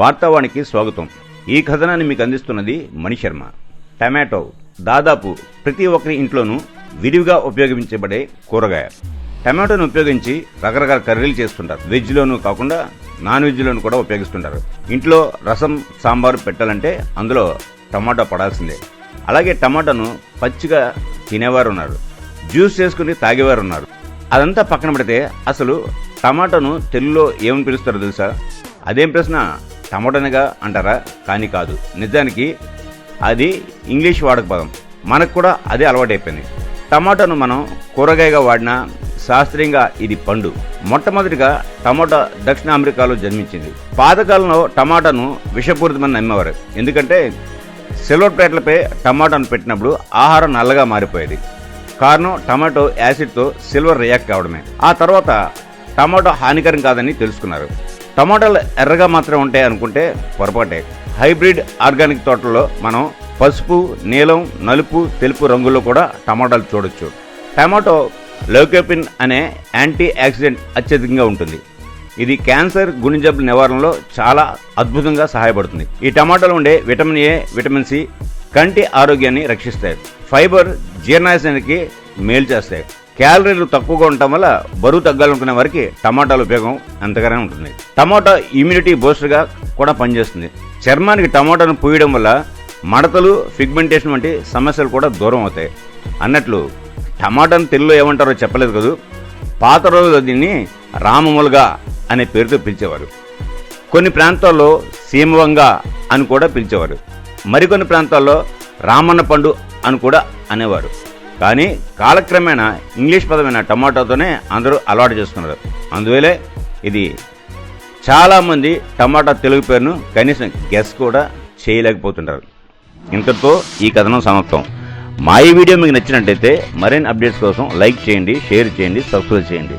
వార్తావానికి స్వాగతం. ఈ కథనాన్ని మీకు అందిస్తున్నది మణిశర్మ టమాటో దాదాపు ప్రతి ఒక్కరి ఇంట్లోనూ విరివిగా ఉపయోగించబడే కూరగాయ. టమాటోను ఉపయోగించి రకరకాల కర్రీలు చేస్తుంటారు. వెజ్లోనూ కాకుండా నాన్ వెజ్లోనూ కూడా ఉపయోగిస్తుంటారు. ఇంట్లో రసం సాంబారు పెట్టాలంటే అందులో టమాటో పడాల్సిందే. అలాగే టమాటాను పచ్చిగా తినేవారు ఉన్నారు జ్యూస్ చేసుకుని తాగేవారు ఉన్నారు అదంతా పక్కన పెడితే అసలు టమాటాను తెలుగులో ఏమని పిలుస్తారో తెలుసా? అదేం ప్రశ్న? టమాటానిగా అంటారా? కానీ కాదు. నిజానికి అది ఇంగ్లీష్ వాడక పదం. మనకు కూడా అదే అలవాటైపోయింది. టమాటాను మనం కూరగాయగా వాడినా శాస్త్రీయంగా ఇది పండు. మొట్టమొదటిగా టమాటా దక్షిణ అమెరికాలో జన్మించింది. పాతకాలంలో టమాటాను విషపూరితమని నమ్మేవారు. ఎందుకంటే సిల్వర్ ప్లేట్లపై టమాటాను పెట్టినప్పుడు ఆహారం నల్లగా మారిపోయేది. కారణం టమాటో యాసిడ్తో సిల్వర్ రియాక్ట్ కావడమే. ఆ తర్వాత టమాటో హానికరం కాదని తెలుసుకున్నారు. టమాటాలు ఎర్రగా మాత్రమే ఉంటాయి అనుకుంటే పొరపాటే. హైబ్రిడ్ ఆర్గానిక్ తోటల్లో మనం పసుపు నీలం నలుపు తెలుపు రంగుల్లో కూడా టమాటాలు చూడొచ్చు. టమాటో లౌకోపిన్ అనే యాంటీ ఆక్సిడెంట్ అత్యధికంగా ఉంటుంది. ఇది క్యాన్సర్ గుండె జబ్బుల నివారణలో చాలా అద్భుతంగా సహాయపడుతుంది. ఈ టమాటాలో ఉండే విటమిన్ ఏ విటమిన్ సి కంటి ఆరోగ్యాన్ని రక్షిస్తాయి. ఫైబర్ జీర్ణాశయానికి మేలు చేస్తాయి. క్యాలరీలు తక్కువగా ఉండటం వల్ల బరువు తగ్గాలనుకునే వారికి టమాటాల ఉపయోగం అంతగానే ఉంటుంది. టమాటా ఇమ్యూనిటీ బూస్టర్గా కూడా పనిచేస్తుంది. చర్మానికి టమాటాను పూయడం వల్ల మడతలు ఫిగ్మెంటేషన్ వంటి సమస్యలు కూడా దూరం అవుతాయి. అన్నట్లు టమాటాను తెలుగులో ఏమంటారో చెప్పలేదు కదూ? పాత రోజుల్లో దీన్ని రామములుగా అనే పేరుతో పిలిచేవారు. కొన్ని ప్రాంతాల్లో సీమవంగా అని కూడా పిలిచేవారు. మరికొన్ని ప్రాంతాల్లో రామన్న పండు అని కూడా అనేవారు కానీ కాలక్రమేణా ఇంగ్లీష్ పదమైన టమాటాతోనే అందరూ అలవాటు చేసుకున్నారు. అందువలే ఇది చాలామంది టమాటా తెలుగు పేరును కనీసం గెస్ కూడా చేయలేకపోతుంటారు ఇంతటితో ఈ కథనం సమాప్తం. మా ఈ వీడియో మీకు నచ్చినట్టయితే మరిన్ని అప్డేట్స్ కోసం లైక్ చేయండి షేర్ చేయండి సబ్స్క్రైబ్ చేయండి.